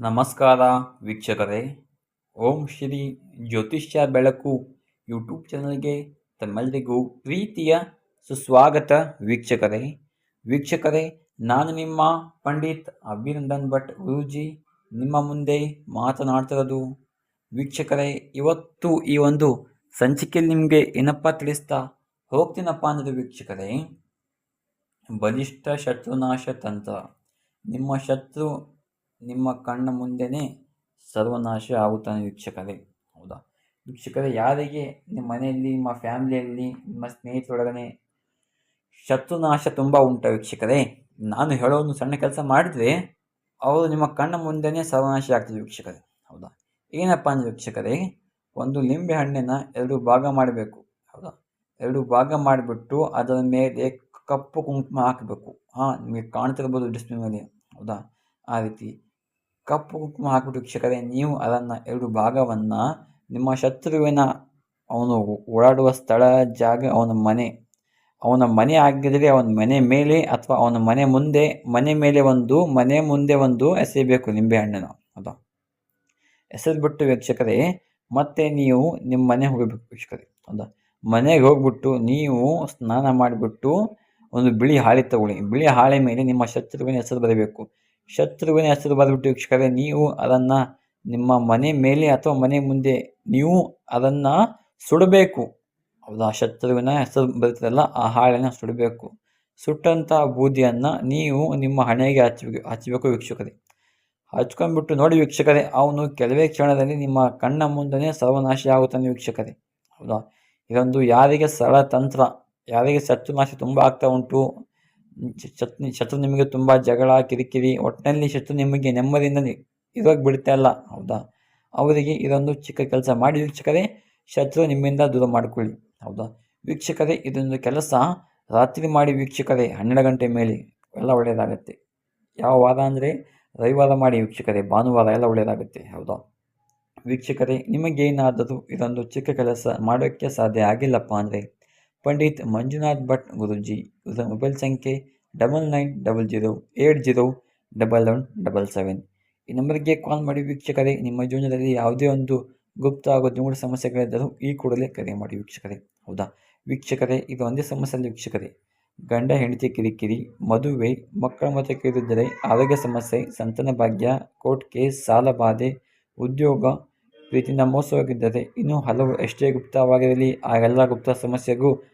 ನಮಸ್ಕಾರ ವೀಕ್ಷಕರೇ. ಓಂ ಶ್ರೀ ಜ್ಯೋತಿಷ್ಯ ಬೆಳಕು ಯೂಟ್ಯೂಬ್ ಚಾನಲ್ಗೆ ತಮ್ಮೆಲ್ಲರಿಗೂ ಪ್ರೀತಿಯ ಸುಸ್ವಾಗತ ವೀಕ್ಷಕರೇ. ವೀಕ್ಷಕರೇ, ನಾನು ನಿಮ್ಮ ಪಂಡಿತ್ ಅಭಿನಂದನ್ ಭಟ್ ಗುರುಜಿ. ನಿಮ್ಮ ಮುಂದೆ ಮಾತನಾಡ್ತಿರೋದು, ವೀಕ್ಷಕರೇ, ಇವತ್ತು ಈ ಒಂದು ಸಂಚಿಕೆಯಲ್ಲಿ ನಿಮಗೆ ಏನಪ್ಪ ತಿಳಿಸ್ತಾ ಹೋಗ್ತೀನಪ್ಪ ಅಂದರೆ ವೀಕ್ಷಕರೇ. ಬಲಿಷ್ಠ ಶತ್ರುನಾಶ ತಂತ್ರ. ನಿಮ್ಮ ಶತ್ರು ನಿಮ್ಮ ಕಣ್ಣ ಮುಂದೆನೇ ಸರ್ವನಾಶ ಆಗುತ್ತಾನೆ ವೀಕ್ಷಕರೇ. ಹೌದಾ? ವೀಕ್ಷಕರೇ, ಯಾರಿಗೆ ನಿಮ್ಮ ಮನೆಯಲ್ಲಿ, ನಿಮ್ಮ ಫ್ಯಾಮಿಲಿಯಲ್ಲಿ, ನಿಮ್ಮ ಸ್ನೇಹಿತರೊಳಗನೆ ಶತ್ರುನಾಶ ತುಂಬ ಉಂಟ ವೀಕ್ಷಕರೇ? ನಾನು ಹೇಳೋ ಒಂದು ಸಣ್ಣ ಕೆಲಸ ಮಾಡಿದರೆ ಅವರು ನಿಮ್ಮ ಕಣ್ಣ ಮುಂದೆನೇ ಸರ್ವನಾಶ ಆಗ್ತದೆ ವೀಕ್ಷಕರೇ. ಹೌದಾ? ಏನಪ್ಪ ಅಂದರೆ ವೀಕ್ಷಕರೇ, ಒಂದು ಲಿಂಬೆ ಹಣ್ಣಿನ ಎರಡು ಭಾಗ ಮಾಡಬೇಕು. ಹೌದಾ? ಎರಡು ಭಾಗ ಮಾಡಿಬಿಟ್ಟು ಅದರ ಮೇಲೆ ಕಪ್ಪು ಕುಂಕುಮ ಹಾಕಬೇಕು. ಹಾಂ, ನಿಮಗೆ ಕಾಣ್ತಿರ್ಬೋದು ಡಿಸ್ಪ್ಲೇ ಮೇಲೆ. ಹೌದಾ? ಆ ರೀತಿ. ಕಪ್ಪು ಕುಂಕುಮ ಹಾಕಿಬಿಟ್ಟು ವೀಕ್ಷಕರೇ ನೀವು ಅದನ್ನು ಎರಡು ಭಾಗವನ್ನು ನಿಮ್ಮ ಶತ್ರುವಿನ ಅವನು ಓಡಾಡುವ ಸ್ಥಳ, ಜಾಗ, ಅವನ ಮನೆ ಅವನ ಮನೆ ಆಗಿದ್ದರೆ ಅವನ ಮನೆ ಮೇಲೆ ಅಥವಾ ಅವನ ಮನೆ ಮುಂದೆ, ಮನೆ ಮೇಲೆ ಒಂದು, ಮನೆ ಮುಂದೆ ಒಂದು ಎಸೆಯಬೇಕು ನಿಂಬೆಹಣ್ಣನ್ನು ಅದು ಎಸೆದ್ಬಿಟ್ಟು ವೀಕ್ಷಕರೇ, ಮತ್ತೆ ನೀವು ನಿಮ್ಮ ಮನೆ ಹೋಗಬೇಕು ವೀಕ್ಷಕರೇ. ಹೌದಾ ಮನೆಗೆ ಹೋಗ್ಬಿಟ್ಟು ನೀವು ಸ್ನಾನ ಮಾಡಿಬಿಟ್ಟು ಒಂದು ಬಿಳಿ ಹಾಳೆ ತಗೊಳ್ಳಿ. ಬಿಳಿ ಹಾಳೆ ಮೇಲೆ ನಿಮ್ಮ ಶತ್ರುವಿನ ಹೆಸರು ಬರಬೇಕು. ಶತ್ರುವಿನ ಹೆಸರು ಬರೆದ್ಬಿಟ್ಟು ವೀಕ್ಷಕರೇ, ನೀವು ಅದನ್ನು ನಿಮ್ಮ ಮನೆ ಮೇಲೆ ಅಥವಾ ಮನೆ ಮುಂದೆ ನೀವು ಅದನ್ನು ಸುಡಬೇಕು. ಹೌದಾ ಶತ್ರುವಿನ ಹೆಸರು ಬರುತ್ತದಲ್ಲ ಆ ಹಾಳೆನ ಸುಡಬೇಕು. ಸುಟ್ಟಂಥ ಬೂದಿಯನ್ನು ನೀವು ನಿಮ್ಮ ಹಣೆಗೆ ಹಚ್ಚಬೇಕು ಹಚ್ಚಬೇಕು ವೀಕ್ಷಕರೇ. ಹಚ್ಕೊಂಡ್ಬಿಟ್ಟು ನೋಡಿ ವೀಕ್ಷಕರೇ, ಅವನು ಕೆಲವೇ ಕ್ಷಣದಲ್ಲಿ ನಿಮ್ಮ ಕಣ್ಣ ಮುಂದೆನೇ ಸರ್ವನಾಶ ಆಗುತ್ತಾನೆ ವೀಕ್ಷಕರೇ. ಹೌದಾ? ಇದೊಂದು ಯಾರಿಗೆ ಸರಳ ತಂತ್ರ, ಯಾರಿಗೆ ಶತ್ರುನಾಶ ತುಂಬ ಆಗ್ತಾ ಉಂಟು ಶತ್ರು ಶತ್ರು ನಿಮಗೆ ತುಂಬ ಜಗಳ, ಕಿರಿಕಿರಿ ಒಟ್ಟಿನಲ್ಲಿ ಶತ್ರು ನಿಮಗೆ ನೆಮ್ಮದಿಯಿಂದ ಇರೋಕೆ ಬಿಡ್ತಾ ಇಲ್ಲ ಹೌದಾ? ಅವರಿಗೆ ಇದೊಂದು ಚಿಕ್ಕ ಕೆಲಸ. ಮಾಡಿ ವೀಕ್ಷಕರೇ, ಶತ್ರು ನಿಮ್ಮಿಂದ ದೂರ ಮಾಡಿಕೊಳ್ಳಿ, ಹೌದಾ? ವೀಕ್ಷಕರೇ, ಇದೊಂದು ಕೆಲಸ. ರಾತ್ರಿ ಮಾಡಿ ವೀಕ್ಷಕರೇ, ಹನ್ನೆರಡು ಗಂಟೆ ಮೇಲೆ ಎಲ್ಲ ಒಳ್ಳೆಯದಾಗುತ್ತೆ. ಯಾವ ವಾರ ಅಂದರೆ, ರವಿವಾರ ಮಾಡಿ ವೀಕ್ಷಕರೇ, ಭಾನುವಾರ ಎಲ್ಲ ಒಳ್ಳೆಯದಾಗುತ್ತೆ, ಹೌದಾ? ವೀಕ್ಷಕರೇ, ನಿಮಗೇನಾದರೂ ಇದೊಂದು ಚಿಕ್ಕ ಕೆಲಸ ಮಾಡೋಕ್ಕೆ ಸಾಧ್ಯ ಆಗಿಲ್ಲಪ್ಪ ಅಂದರೆ ಪಂಡಿತ್ ಮಂಜುನಾಥ್ ಭಟ್ ಗುರುಜಿ ಇದರ ಮೊಬೈಲ್ ಸಂಖ್ಯೆ double nine double zero eight zero double one double seven. ಈ ನಂಬರ್ಗೆ ಕಾಲ್ ಮಾಡಿ ವೀಕ್ಷಕರೇ, ನಿಮ್ಮ ಜೀವನದಲ್ಲಿ ಯಾವುದೇ ಒಂದು ಗುಪ್ತ ಹಾಗೂ ದುಂಗುಡ ಸಮಸ್ಯೆಗಳಿದ್ದರೂ ಈ ಕೂಡಲೇ ಕರೆ ಮಾಡಿ ವೀಕ್ಷಕರೇ. ಹೌದಾ? ವೀಕ್ಷಕರೇ, ಇದು ಒಂದೇ ಸಮಸ್ಯೆ ವೀಕ್ಷಕರೇ. ಗಂಡ, ಹೆಂಡತಿ ಕಿರಿಕಿರಿ, ಮದುವೆ, ಮಕ್ಕಳ ಮತ ಕಿರಿದರೆ ಆರೋಗ್ಯ ಸಮಸ್ಯೆ, ಸಂತಾನ ಭಾಗ್ಯ, ಕೋರ್ಟ್ ಕೇಸ್, ಸಾಲ ಬಾಧೆ, ಉದ್ಯೋಗ, ಪ್ರೀತಿಯಿಂದ ಮೋಸವಾಗಿದ್ದರೆ ಇನ್ನೂ ಹಲವು ಎಷ್ಟೇ ಗುಪ್ತವಾಗಿರಲಿ, ಆ ಎಲ್ಲ ಗುಪ್ತ ಸಮಸ್ಯೆಗೂ